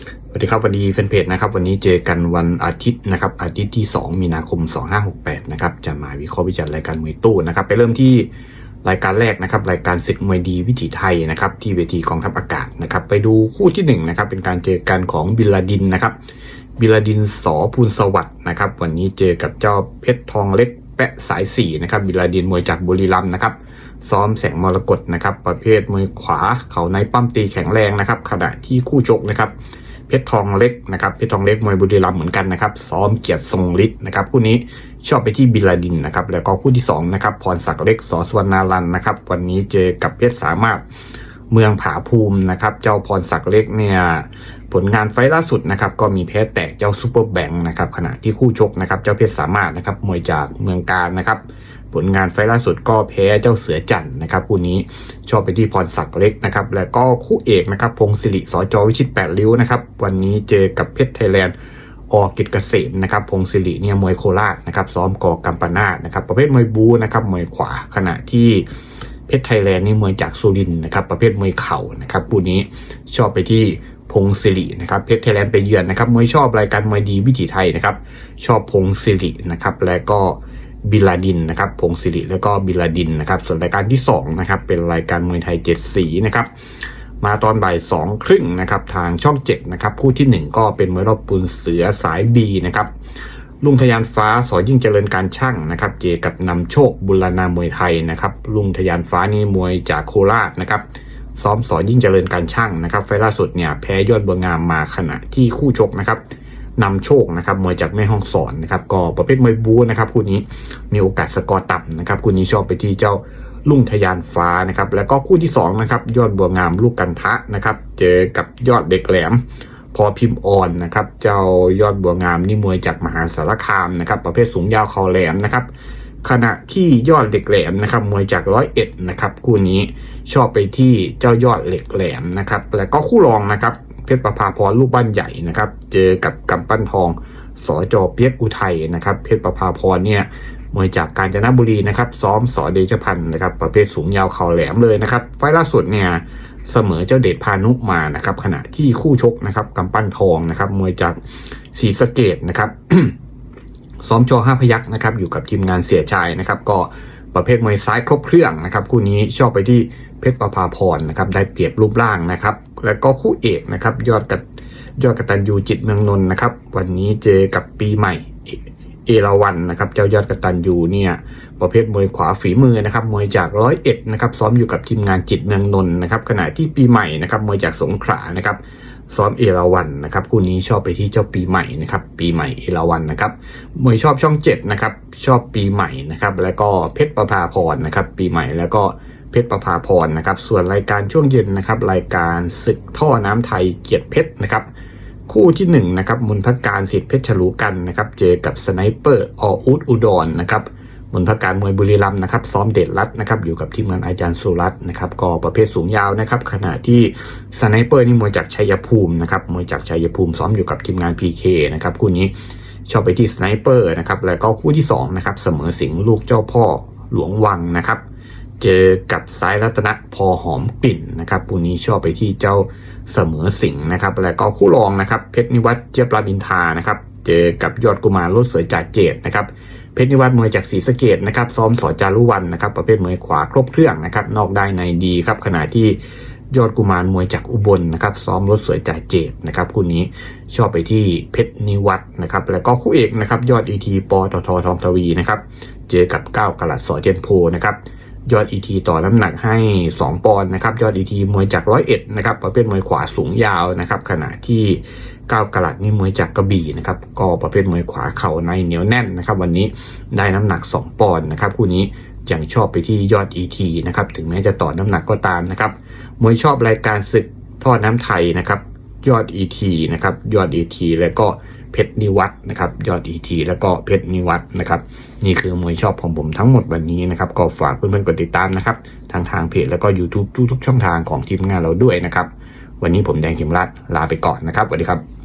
สวัสดีครับวันดีแฟนเพจนะครับวันนี้เจอกันวันอาทิตย์นะครับอาทิตย์ที่ 2 มีนาคม 2568 นะครับจะมาวิเคราะห์วิจารณ์รายการมวยตู้นะครับไปเริ่มที่รายการแรกนะครับรายการศึกมวยดีวิถีไทยนะครับที่เวทีกองทัพอากาศนะครับไปดูคู่ที่1นะครับเป็นการเจอกันของบิลลาดินนะครับบิลลาดินสอภูลสวัสด์นะครับวันนี้เจอกับเจ้าเพชรทองเล็กแปะสายสี่นะครับบิลลาดินมวยจากบุรีรัมย์นะครับซ้อมแสงมรกตนะครับประเภทมวยขวาเขาในปั้มตีแข็งแรงนะครับขณะที่คู่ชกนะครับ เพชรทองเล็กนะครับเพชรทองเล็กมวยบุรีรัมย์เหมือนกันนะครับซ้อมเกียรติทรงฤทธิ์นะครับคู่นี้ชอบไปที่บิลาดินนะครับแล้วก็คู่ที่สองนะครับพรศักดิ์เล็กสอสวรรณารันนะครับวันนี้เจอกับเพชรสามารถเมืองผาภูมินะครับเจ้าพรศักดิ์เล็กเนี่ยผลงานไฟล์ล่าสุดนะครับก็มีแพ้แตกเจ้าซูเปอร์แบงค์นะครับขณะที่คู่ชกนะครับเจ้าเพชรสามารถนะครับมวยจากเมืองการนะครับ ผลงานไฟล์ล่าสุดก็แพ้เจ้าเสือจันนะครับคู่นี้ชอบไปที่พรศักดิ์เล็กนะครับแล้วก็คู่เอกนะครับพงศิริสจวิชิตแปดริ้วนะครับวันนี้เจอกับเพชรไทยแลนด์ออกิจเกษมนะครับพงศิริเนี่ยมวยโคราชนะครับซ้อมกอกัมปนาทนะครับประเภทมวยบูนะครับมวยขวาขณะที่เพชรไทยแลนด์นี่มวยจากสุรินนะครับประเภทมวยเข่านะครับคู่นี้ชอบไปที่พงศิรินะครับเพชรไทยแลนด์ไปเยือนนะครับมวยชอบรายการมวยดีวิถีไทยนะครับชอบพงศิรินะครับแล้วก็ บิลาดินนะครับพงศิริแล้วก็บิลาดินนะครับส่วนรายการที่2นะครับเป็นรายการมวยไทยเจ็ดสีนะครับมาตอนบ่ายสองครึ่งนะครับทางช่อง7นะครับคู่ที่ 1 ก็เป็นมวยรอบปูนเสือสายบีนะครับลุงทยานฟ้าสอยิ่งเจริญการช่างนะครับเจกับนำโชคบุรณามวยไทยนะครับลุงทยานฟ้านี่มวยจากโคราชนะครับซ้อมสอยิ่งเจริญการช่างนะครับไฟล์ล่าสุดเนี่ยแพ้ยอดบัวงามมาขณะที่คู่ชกนะครับ นำโชคนะครับมวยจากแม่ห้องสอนนะครับก็ประเภทมวยบูนะครับคู่นี้มีโอกาสสกอร์ต่ำนะครับคู่นี้ชอบไปที่เจ้าลุงทยานฟ้านะครับแล้วก็คู่ที่2นะครับยอดบัวงามลูกกันทะนะครับเจอกับยอดเด็กแหลม พอพิมพ์อ่อนนะครับเจ้ายอดบัวงามนี่มวยจากมหาสารคามนะครับประเภทสูงยาวเขาแหลมนะครับขณะที่ยอดเหล็กแหลมนะครับมวยจากร้อยเอ็ดนะครับคู่นี้ชอบไปที่เจ้ายอดเหล็กแหลมนะครับแล้วก็คู่รองนะครับ เพชรประภาพรลูกบ้านใหญ่นะครับ เจอกับกำปั้นทองสอจอเปียกอุทัยนะครับ เพชรประภาพรเนี่ยมวยจากกาญจนบุรีนะครับ ซ้อมสอเดชพันธ์นะครับ ประเภทสูงยาวเข่าแหลมเลยนะครับ ไฟล์ล่าสุดเนี่ยเสมอเจ้าเดชพานุมานะครับ ขณะที่คู่ชกนะครับกำปั้นทองนะครับ มวยจากศรีสะเกดนะครับซ้อมจอห้าพยักนะครับ อยู่กับทีมงานเสียชายนะครับ ก็ประเภทมวยซ้ายครบเครื่องนะครับ คู่นี้ชอบไปที่เพชรประภาพรนะครับ ได้เปรียบรูปร่างนะครับ แล้วก็คู่เอกนะครับ ยอดกัดยอดกตันยูจิตเมืองนนท์นะครับ วันนี้เจอกับปีใหม่เอราวันนะครับ เจ้ายอดกตันยูเนี่ยประเภทมวยขวาฝีมือนะครับ มวยจากร้อยเอ็ดนะครับซ้อมอยู่กับทีมงานจิตเมืองนนท์นะครับขณะที่ปีใหม่นะครับมวยจากสงขลานะครับซ้อมเอราวันนะครับคู่นี้ชอบไปที่เจ้าปีใหม่นะครับปีใหม่เอราวันนะครับมวยชอบช่องเจ็ดนะครับชอบปีใหม่นะครับแล้วก็เพชรประภาพรนะครับปีใหม่แล้วก็ เพชรประภาพรนะครับ ส่วนรายการช่วงเย็นนะครับ รายการศึกท่อน้ำไทยเกียรติเพชรนะครับ คู่ที่1นงนะครับมุนพักการสิทธิเพชรฉลูกันนะครับ เจอกับสไนเปอร์ออุดอุดรนะครับมุนพักการมวยบุรีรัมย์นะครับ ซ้อมเด็ดรัดนะครับ อยู่กับทีมงานอาจารย์สุรัตน์นะครับก็ประเภทสูงยาวนะครับ ขณะที่สไนเปอร์นี่มวยจากชัยภูมินะครับ มวยจากชัยภูมิซ้อมอยู่กับทีมงาน PK นะครับ คู่นี้ชอบไปที่สไนเปอร์นะครับ แล้วก็คู่ที่2นะครับ เสมอสิงลูกเจ้าพ่อหลวงวังนะครับ เจอกับสายรัตนะพอหอมปิ่นนะครับคู่นี้ชอบไปที่เจ้าเสมอสิงนะครับ แล้วก็คู่รองนะครับเพชรนิวัฒน์เจี๊ยบรามินทานะครับ เจอกับยอดกุมารรถสวยจ่าเจตนะครับเพชรนิวัฒน์มวยจากศรีสะเกดนะครับ ซ้อมสอจารุวันนะครับ ประเภทมวยขวาครบเครื่องนะครับ นอกได้ในดีครับขณะที่ยอดกุมารมวยจากอุบลนะครับ ซ้อมรถสวยจ่าเจตนะครับคู่นี้ชอบไปที่เพชรนิวัฒน์นะครับ แล้วก็คู่เอกนะครับ ยอดอีทีปตททองทวีนะครับ เจอกับก้าวกลัดสอเทียนโพนะครับ ยอดอีทีต่อน้ำหนักให้ 2 ปอนด์นะครับ ยอดอีทีมวยจากร้อยเอ็ดนะครับประเภทมวยขวาสูงยาวนะครับ ขณะที่ก้าวกลัดนี่มวยจากกระบี่นะครับ ก็ประเภทมวยขวาเข่าในเหนียวแน่นนะครับ วันนี้ได้น้ำหนัก 2 ปอนด์นะครับคู่นี้ยังชอบไปที่ยอด ET นะครับ ถึงแม้จะต่อน้ำหนักก็ตามนะครับ มวยชอบรายการศึกทอดน้ำไทยนะครับ ยอด ET นะครับยอด ET แล้วก็เพชรนิวัตนะครับยอด ET แล้วก็เพชรนิวัฒน์นะครับนี่คือมวยชอบของผมทั้งหมดวันนี้นะครับก็ฝากเพื่อนๆกดติดตามนะครับทางทางเพจแล้วก็ YouTube ทุกๆช่องทางของทีมงานเราด้วยนะครับวันนี้ผมแดงเข็มรัดลาไปก่อนนะครับสวัสดีครับ